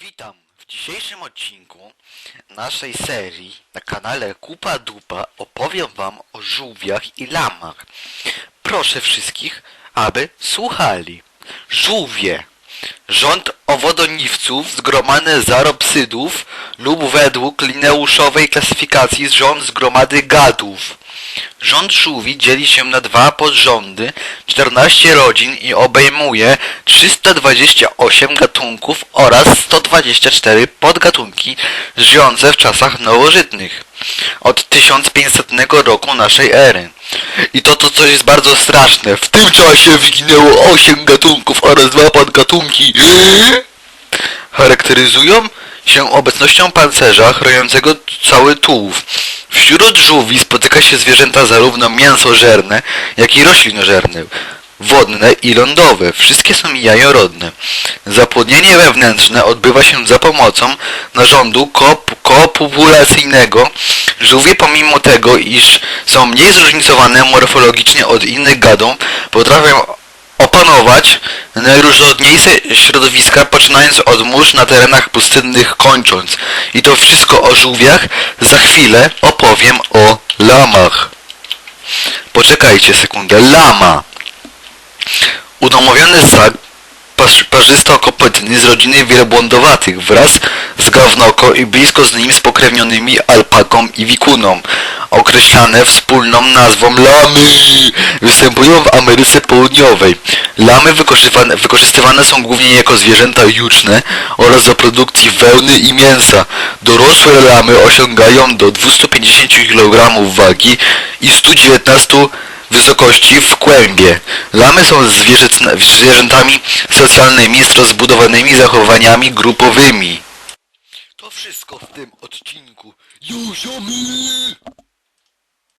Witam! W dzisiejszym odcinku naszej serii na kanale Kupa Dupa opowiem wam o żółwiach i lamach. Proszę wszystkich, aby słuchali. Żółwie. Rząd owodoniwców zgromadzony z aropsydów lub według lineuszowej klasyfikacji rząd z gromady gadów. Rząd żółwi dzieli się na dwa podrządy, 14 rodzin i obejmuje 328 gatunków oraz 124 podgatunki żyjące w czasach nowożytnych od 1500 roku naszej ery. I to to coś jest bardzo straszne. W tym czasie wyginęło 8 gatunków oraz dwa podgatunki. Charakteryzują się obecnością pancerza chroniącego cały tułów. Wśród żółwi spotyka się zwierzęta zarówno mięsożerne, jak i roślinożerne, wodne i lądowe. Wszystkie są jajorodne. Zapłodnienie wewnętrzne odbywa się za pomocą narządu kop kopulacyjnego. Żółwie pomimo tego, iż są mniej zróżnicowane morfologicznie od innych gadów, potrafią opanować najróżniejsze środowiska, poczynając od mórz na terenach pustynnych kończąc. I to wszystko o żółwiach. Za chwilę opowiem o lamach. Poczekajcie sekundę. Lama. Udomowiony ssak parzysto-kopytny z rodziny wielobłądowatych wraz z gawnoko i blisko z nim spokrewnionymi alpaką i wikuną, określane wspólną nazwą lamy, występują w Ameryce Południowej. Lamy wykorzystywane są głównie jako zwierzęta juczne oraz do produkcji wełny i mięsa. Dorosłe lamy osiągają do 250 kg wagi i 119 wysokości w kłębie. Lamy są zwierzętami socjalnymi z rozbudowanymi zachowaniami grupowymi. To wszystko w tym odcinku.